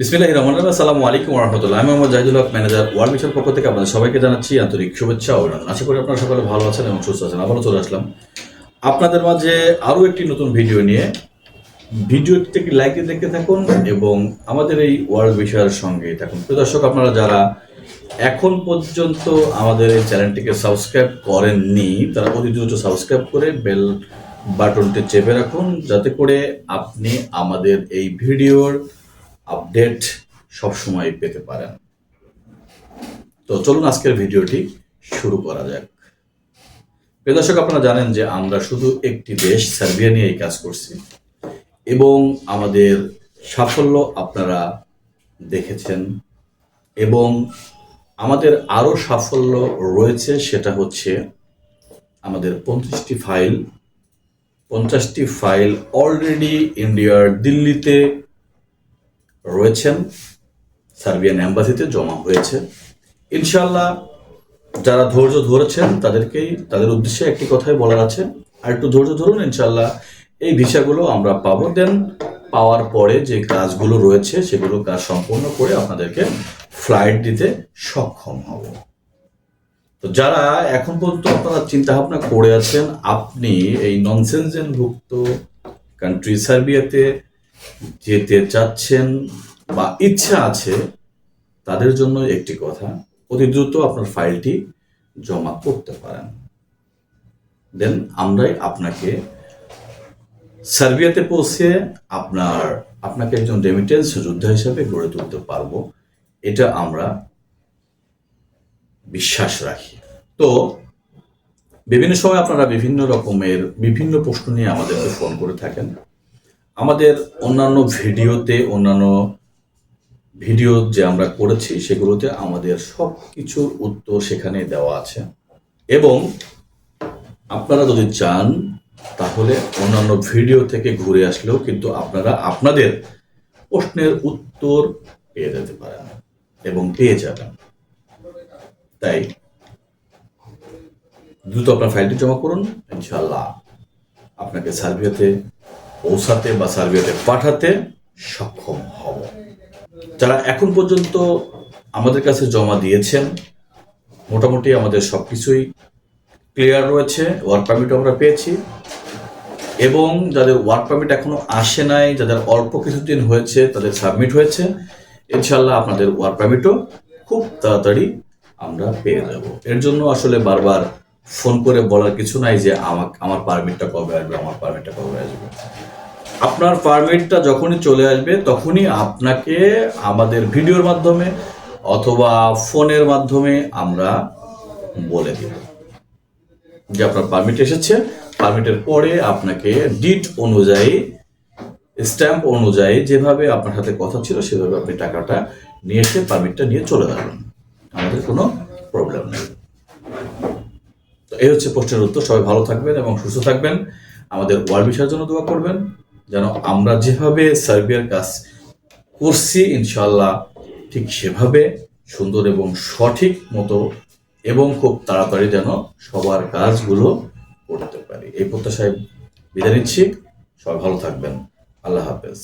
বিসমিল্লাহির রহমানির রহিম। আসসালামু আলাইকুম রহমতুল্লাহ আমি Mohammad Jahidul Haque, manager World Mission পক্ষ থেকে আপনাদের সবাইকে জানাচ্ছি আন্তরিক শুভেচ্ছা অভিনন্দন। আশা করি আপনারা সকলে ভালো আছেন এবং সুস্থ আছেন। আবারও চলে আসলাম আপনাদের মাঝে আরও একটি নতুন ভিডিও নিয়ে। ভিডিওটি থেকে লাইক দিয়ে দেখতে থাকুন এবং আমাদের এই ওয়ার্ল্ড বিষয়ের সঙ্গে থাকুন। প্রিয় দর্শক, আপনারা যারা এখন পর্যন্ত আমাদের এই চ্যানেলটিকে সাবস্ক্রাইব করেননি, তারা অতি দ্রুত সাবস্ক্রাইব করে বেল বাটনটি চেপে রাখুন, যাতে করে আপনি আমাদের এই ভিডিওর আপডেট সবসময় পেতে পারেন। তো চলুন আজকের ভিডিওটি শুরু করা যাক। প্রিয় দর্শক, আপনারা জানেন যে আমরা শুধু একটি দেশ, সার্বিয়া নিয়ে এই কাজ করছি। এবং আমাদের সাফল্য আপনারা দেখেছেন। এবং আমাদের আরও সাফল্য রয়েছে সেটা হচ্ছে আমাদের পঞ্চাশটি ফাইল। পঞ্চাশটি ফাইল অলরেডি ইন্ডিয়ার দিল্লিতে রয়েছেন। সার্বিয়ান অ্যাম্বাসিতে জমা হয়েছে। ইনশাল্লাহ যারা ধৈর্য ধরেছেন তাদেরকেই, তাদের উদ্দেশ্যে একটি কথাই বলার আছে। আর একটু ধৈর্য ধরুন ইনশাল্লাহ এই ভিসাগুলো আমরা পাবো। দেন পাওয়ার পরে যে কাজগুলো রয়েছে সেগুলো কাজ সম্পূর্ণ করে আপনাদেরকে ফ্লাইট দিতে সক্ষম হব। তো যারা এখন পর্যন্ত আপনারা চিন্তা ভাবনা করে আছেন, আপনি এই ননসেন্সেনভুক্ত কান্ট্রি সার্বিয়াতে যেতে চাচ্ছেন বা ইচ্ছা আছে, তাদের জন্য একটি কথা। অতি দ্রুত আপনার ফাইলটি জমা করতে পারেন। দেন আমরাই আপনাকে সার্বিয়াতে পৌঁছে আপনার, আপনাকে একজন রেমিটেন্স যোদ্ধা হিসেবে গড়ে তুলতে পারব। এটা আমরা বিশ্বাস রাখি। তো, বিভিন্ন সময় আপনারা বিভিন্ন রকমের বিভিন্ন প্রশ্ন নিয়ে আমাদেরকে ফোন করে থাকেন। আমাদের অন্যান্য ভিডিওতে, অন্যান্য ভিডিও যে আমরা করেছি, সেগুলোতে আমাদের সব কিছুর উত্তর সেখানে দেওয়া আছে। এবং আপনারা যদি চান, তাহলে অন্যান্য ভিডিও থেকে ঘুরে আসলেও কিন্তু আপনারা আপনাদের প্রশ্নের উত্তর পেয়ে যেতে পারেন এবং পেয়ে যাবেন। তাই দ্রুত আপনার ফাইলটি জমা করুন। ইনশাল্লাহ আপনাকে সার্বিয়াতে পৌঁছাতে বা সার্বিয়াতে পাঠাতে সক্ষম হব। যারা এখন পর্যন্ত আমাদের কাছে জমা দিয়েছেন, মোটামুটি আমাদের সব কিছুই ক্লিয়ার রয়েছে ওয়ার্ক পারমিট আমরা পেয়েছি। এবং যাদের ওয়ার্ক পারমিট এখনও আসে নাই, যাদের অল্প কিছুদিন হয়েছে, তাদের সাবমিট হয়েছে ইনশাল্লাহ আপনাদের ওয়ার্ক পারমিটও খুব তাড়াতাড়ি আমরা পেয়ে যাব। এর জন্য আসলে বারবার ফোন করে বলার কিছু নাই যে আমাকে আমার পারমিটটা কবে আসবে, আমার পারমিটটা কবে আসবে। আপনার পারমিটটা যখনই চলে আসবে, তখনই আপনাকে আমাদের ভিডিওর মাধ্যমে অথবা ফোনের মাধ্যমে আমরা বলে দেব যে আপনার পারমিট এসেছে। পারমিটের পরে আপনাকে ডিট অনুযায়ী স্ট্যাম্প অনুযায়ী যেভাবে আপনার সাথে কথা ছিল, সেভাবে আপনি টাকাটা নিয়ে এসে পারমিটটা নিয়ে চলে যাবেন। আমাদের কোনো প্রবলেম নেই। তো এই হচ্ছে প্রশ্নের উত্তর। সবাই ভালো থাকবেন এবং সুস্থ থাকবেন। আমাদের ওয়ার্ল্ড বিষয়ের জন্য দোয়া করবেন। যেন আমরা যেভাবে সার্বিয়ার কাজ করছি ইনশাল্লাহ ঠিক সেভাবে সুন্দর এবং সঠিক মতো এবং খুব তাড়াতাড়ি যেন সবার কাজগুলো করতে পারি। এই প্রত্যাশায় বিদায় নিচ্ছি। সবাই ভালো থাকবেন। আল্লাহ হাফেজ।